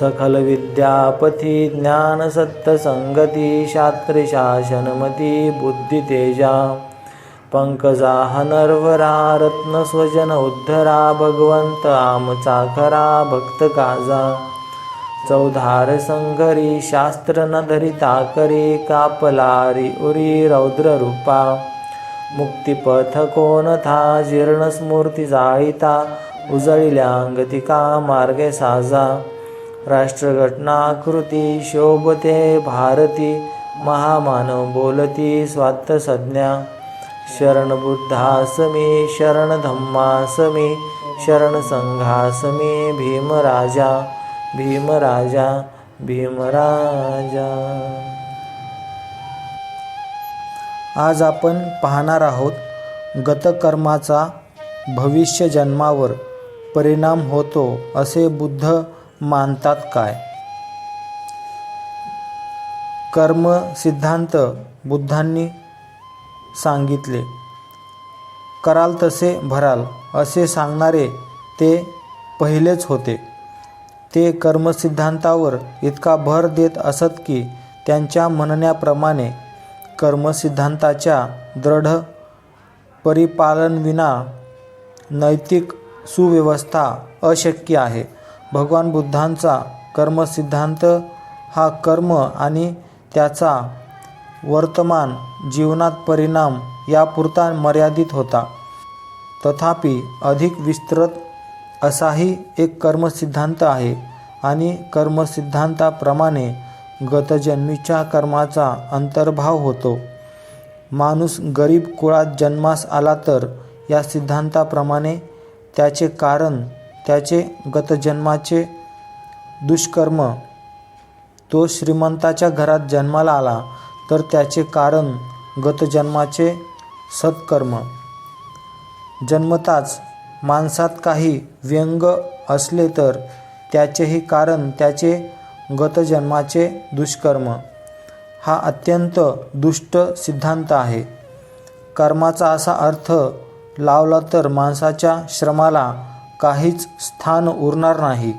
सकलविद्यापथि ज्ञानसत्तसङ्गति शास्त्रशासनमति बुद्धितेजा। पङ्कजाः नर्वरा रत्नस्वजन उद्धरा भगवन्त आमचाखरा भक्तकाजा। चौधार संघरी शास्त्र न धरिता करी कापलारी उरी रौद्ररूपा। मुक्तिपथ कोणथा जीर्णस्मूर्ती जाळीता उजळिल्यांगतिका मार्गे साजा। राष्ट्रघटनाकृती शोभते भारती महामानव बोलती स्वात्त संज्ञा शरण बुद्धासमी शरण शरण भीमराजा। भीमराजा भीमराजा। आज आपण पाहणार आहोत गतकर्माचा भविष्य जन्मावर परिणाम होतो असे बुद्ध मानतात काय? कर्म सिद्धांत बुद्धांनी सांगितले. कराल तसे भराल असे सांगणारे ते पहिलेच होते. ते कर्मसिद्धांतावर इतका भर देत असत की त्यांच्या म्हणण्याप्रमाणे कर्मसिद्धांताच्या दृढ परिपालनविना नैतिक सुव्यवस्था अशक्य आहे. भगवान बुद्धांचा कर्मसिद्धांत हा कर्म आणि त्याचा वर्तमान जीवनात परिणाम यापुरता मर्यादित होता. तथापि अधिक विस्तृत असाही एक कर्मसिद्धांत आहे आणि कर्मसिद्धांताप्रमाणे गतजन्मीच्या कर्माचा अंतर्भाव होतो. माणूस गरीब कुळात जन्मास आला तर या सिद्धांताप्रमाणे त्याचे कारण त्याचे गतजन्माचे दुष्कर्म. तो श्रीमंताच्या घरात जन्माला आला तर त्याचे कारण गतजन्माचे सत्कर्म. जन्मताच माणसात काही व्यंग असले तर त्याचेही कारण त्याचे गतजन्माचे दुष्कर्म. हा अत्यंत दुष्ट सिद्धांत आहे. कर्माचा असा अर्थ लावला तर माणसाच्या श्रमाला काहीच स्थान उरणार नाही.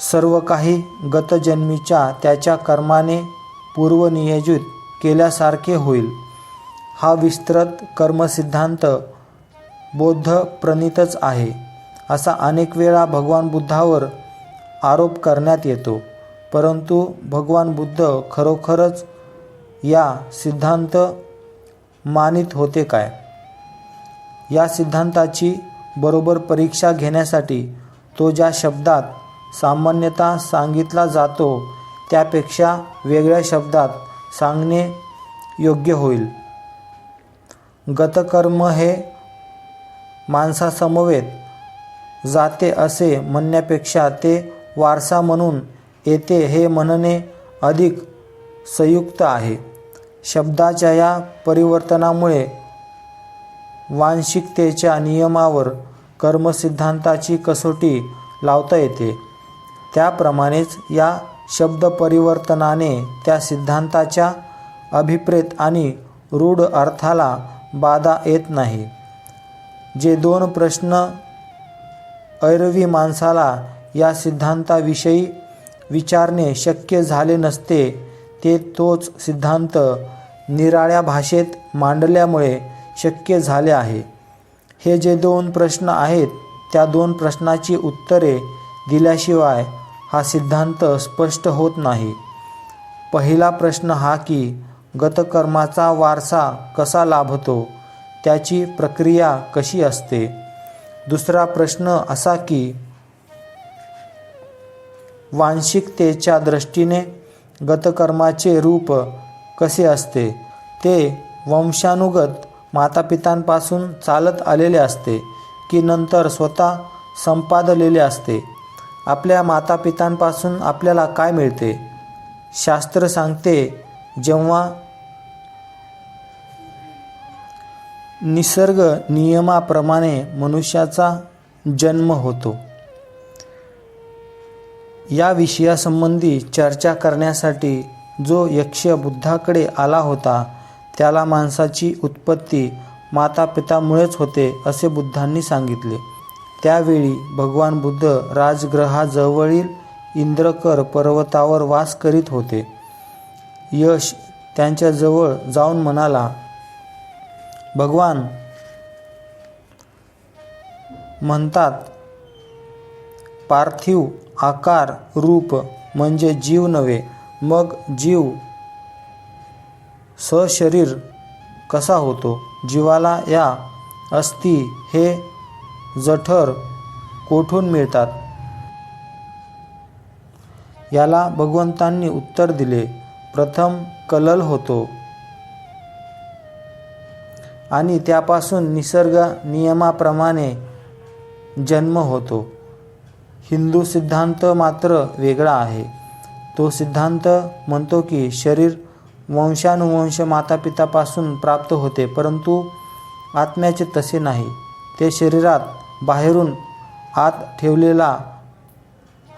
सर्व काही गतजन्मीच्या त्याच्या कर्माने पूर्वनियोजित केल्यासारखे होईल. हा विस्तृत कर्मसिद्धांत बौद्ध प्रणितच आहे असा अनेक वेळा भगवान बुद्धावर आरोप करण्यात येतो. परंतु भगवान बुद्ध खरोखरच या सिद्धांत मानित होते काय? या सिद्धांताची बरोबर परीक्षा घेण्यासाठी तो ज्या शब्दात सामान्यतः सांगितला जातो त्यापेक्षा वेगळ्या शब्दात सांगणे योग्य होईल. गतकर्म हे माणसासमवेत जाते असे म्हणण्यापेक्षा ते वारसा म्हणून येते हे म्हणणे अधिक संयुक्त आहे. शब्दाच्या या परिवर्तनामुळे वांशिकतेच्या नियमावर कर्मसिद्धांताची कसोटी लावता येते. त्याप्रमाणेच या शब्द परिवर्तनाने त्या सिद्धांताच्या अभिप्रेत आणि रूढ अर्थाला बाधा येत नाही. जे दोन प्रश्न ऐरवी माणसाला या सिद्धांताविषयी विचारणे शक्य झाले नसते ते तोच सिद्धांत निराळ्या भाषेत मांडल्यामुळे शक्य झाले आहे. हे जे दोन प्रश्न आहेत त्या दोन प्रश्नाची उत्तरे दिल्याशिवाय हा सिद्धांत स्पष्ट होत नाही. पहिला प्रश्न हा की गतकर्माचा वारसा कसा लाभतो? त्याची प्रक्रिया कशी असते? दुसरा प्रश्न असा की वांशिकतेच्या दृष्टीने गतकर्माचे रूप कसे असते? ते वंशानुगत मातापितांपासून चालत आलेले असते की नंतर स्वतः संपादलेले असते. आपल्या मातापितांपासून आपल्याला काय मिळते? शास्त्र सांगते जेव्हा निसर्ग नियमाप्रमाणे मनुष्याचा जन्म होतो. या विषयासंबंधी चर्चा करण्यासाठी जो यक्ष बुद्धाकडे आला होता त्याला माणसाची उत्पत्ती मातापितामुळेच होते असे बुद्धांनी सांगितले. त्यावेळी भगवान बुद्ध राजग्रहाजवळील इंद्रकर पर्वतावर वास करीत होते. यश त्यांच्याजवळ जाऊन म्हणाला भगवान म्हणतात पार्थिव आकार रूप म्हणजे जीव नव्हे मग जीव सशरीर कसा होतो? जीवाला या अस्थी हे जठर कोठून मिळतात? याला भगवंतांनी उत्तर दिले. प्रथम कलल होतो. आणि त्यापासून निसर्ग नियमाप्रमाणे जन्म होतो. हिंदू सिद्धांत मात्र वेगळा आहे. तो सिद्धांत म्हणतो की शरीर वंशानुवंश मातापितापासून प्राप्त होते परंतु आत्म्याचे तसे नाही. ते शरीरात बाहेरून आत ठेवलेला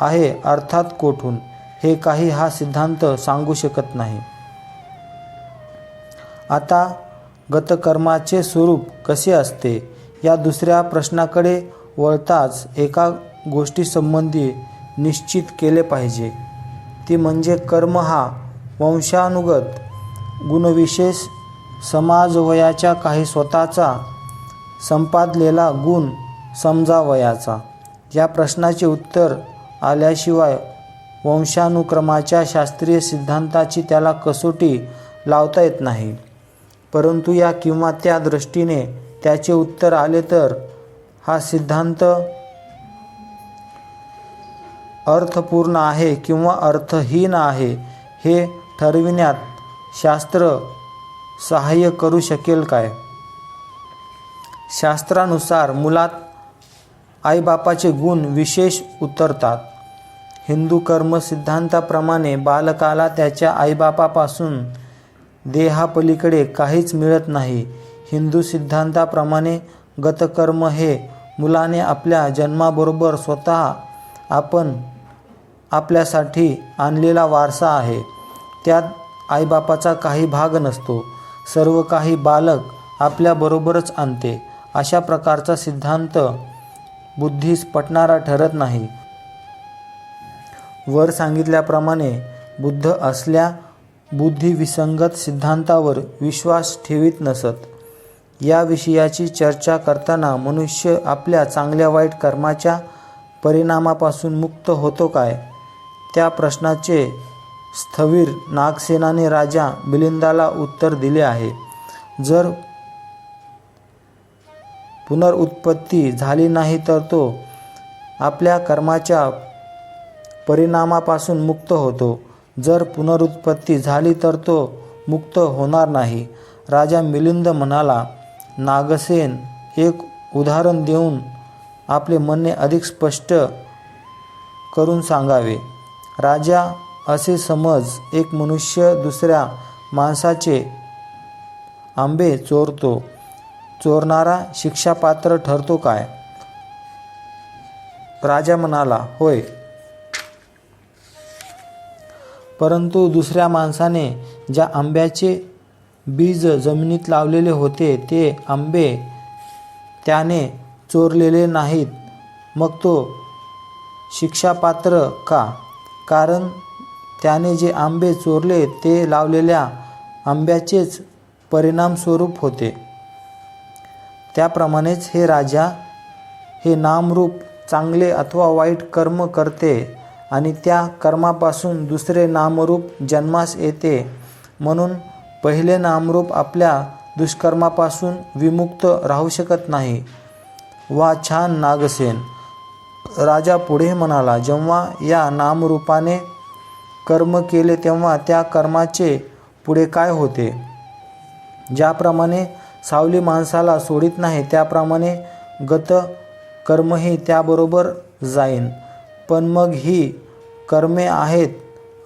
आहे अर्थात कोठून? हे काही हा सिद्धांत सांगू शकत नाही. आता गतकर्माचे स्वरूप कसे असते? या दुसऱ्या प्रश्नाकडे वळताच एका गोष्टीसंबंधी निश्चित केले पाहिजे. ती म्हणजे कर्म हा वंशानुगत गुणविशेष समाजवयाच्या काही स्वतःचा संपादलेला गुण समजावयाचा. या प्रश्नाचे उत्तर आल्याशिवाय वंशानुक्रमाच्या शास्त्रीय सिद्धांताची त्याला कसोटी लावता येत नाही. परंतु या किंवा त्या दृष्टीने त्याचे उत्तर आले तर हा सिद्धांत अर्थपूर्ण आहे किंवा अर्थहीन आहे हे ठरविण्यात शास्त्र सहाय्य करू शकेल काय? शास्त्रानुसार मुलात आईबापाचे गुण विशेष उतरतात. हिंदू कर्म सिद्धांताप्रमाणे बालकाला त्याच्या आईबापापासून देहापलीकडे काहीच मिळत नाही. हिंदू सिद्धांताप्रमाणे गतकर्म हे मुलाने आपल्या जन्माबरोबर स्वतः आपण आपल्यासाठी आणलेला वारसा आहे. त्यात आईबापाचा काही भाग नसतो. सर्व काही बालक आपल्याबरोबरच आणते. अशा प्रकारचा सिद्धांत बुद्धीस पटणारा ठरत नाही. वर सांगितल्याप्रमाणे बुद्ध असल्या बुद्धिविसंगत सिद्धांतावर विश्वास ठेवीत नसत. या विषयाची चर्चा करताना मनुष्य आपल्या चांगल्या वाईट कर्माच्या परिणामापासून मुक्त होतो काय? त्या प्रश्नाचे स्थवीर नागसेनाने राजा मिलिंदाला उत्तर दिले आहे. जर पुनरुत्पत्ती झाली नाही तर तो आपल्या कर्माच्या परिणामापासून मुक्त होतो. जर पुनरुत्पत्ती झाली तर तो मुक्त होणार नाही. राजा मिलिंद म्हणाला नागसेन एक उदाहरण देऊन आपले म्हणणे अधिक स्पष्ट करून सांगावे. राजा असे समज एक मनुष्य दुसऱ्या माणसाचे आंबे चोरतो. चोरणारा शिक्षापात्र ठरतो काय? राजा म्हणाला होय. परंतु दुसऱ्या माणसाने ज्या आंब्याचे बीज जमिनीत लावलेले होते ते आंबे त्याने चोरलेले नाहीत. मग तो शिक्षापात्र का? कारण त्याने जे आंबे चोरले ते लावलेल्या आंब्याचेच परिणामस्वरूप होते. त्याप्रमाणेच हे राजा हे नामरूप चांगले अथवा वाईट कर्म करते आणि त्या कर्मापासून दुसरे नामरूप जन्मास येते. म्हणून पहिले नामरूप आपल्या दुष्कर्मापासून विमुक्त राहू शकत नाही. वा छान नागसेन! राजा पुढे म्हणाला जेव्हा या नामरूपाने कर्म केले तेव्हा त्या कर्माचे पुढे काय होते? ज्याप्रमाणे सावली माणसाला सोडित नाही त्याप्रमाणे गत कर्मही त्याबरोबर जाईन. पण मग ही कर्मे आहेत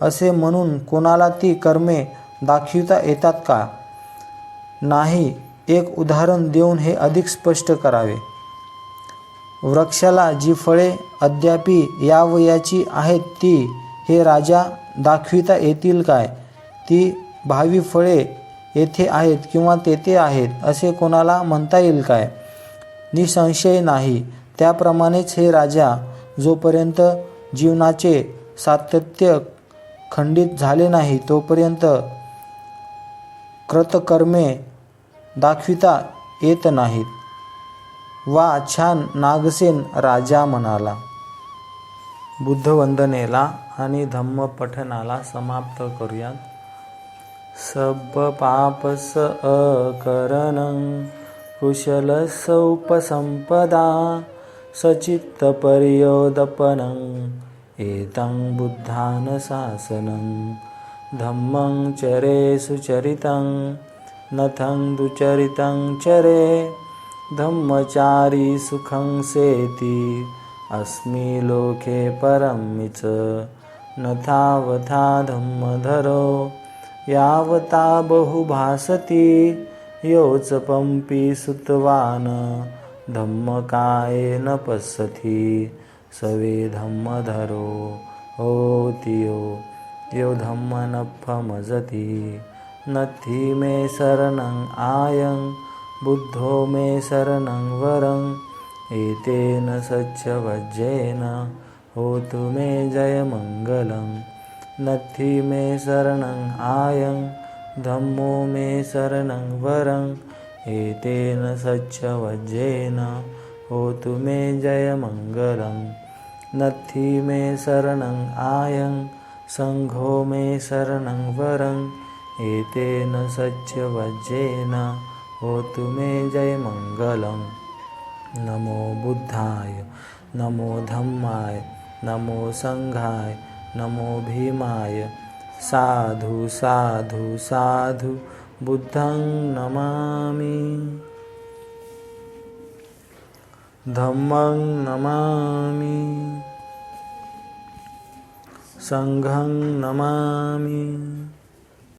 असे म्हणून कोणाला ती कर्मे दाखविता येतात का? नाही एक उदाहरण देऊन हे अधिक स्पष्ट करावे. वृक्षाला जी फळे अद्यापी या वयाची आहेत ती हे राजा दाखविता येतील काय? ती भावी फळे येथे आहेत किंवा तेथे आहेत असे कोणाला म्हणता येईल काय? निसंशय नाही. त्याप्रमाणेच हे राजा जोपर्यंत जीवनाचे सातत्य खंडित झाले नाही तोपर्यंत कृतकर्मे दाखविता येत नाहीत. वा छान नागसेन राजा म्हणाला. बुद्धवंदनेला आणि धम्मपठनाला समाप्त करूयात. सब पापस अकरणं कुशलसौपसंपदा सचित्तपर्योदपनं एतं बुद्धानशासनं धम्मं चरे सुचरितं नथं दुचरितं चरे धम्मचारी सुखं सेति अस्मि लोके परमिच न तावथा धम्मधरो। यावता बहुभासति। योच पंपी सुतवान्। धम्मकायेन पश्यति। सवे धम्मधरो। होति यो यो धम्मनफमजति नथि मे शरणं आयं। बुद्धो मे शरणं वरं। एतेन सच्चवज्जेन होतु मे जयमङ्गलं नथि मे शरणं आयं धम्मो मे शरणं वरम् एतेन सच्चवज्जेन होतु मे जयमङ्गलं नथि मे शरणं आयं सङ्घो मे शरणं वरम् एतेन सच्चवज्जेन होतु मे जयमङ्गलम् नमो बुद्धाय नमो धम्माय नमो सङ्घाय नमो भीमाय। साधु साधु साधु बुद्धं नमामि। धम्मं नमामि। सङ्घं नमामि।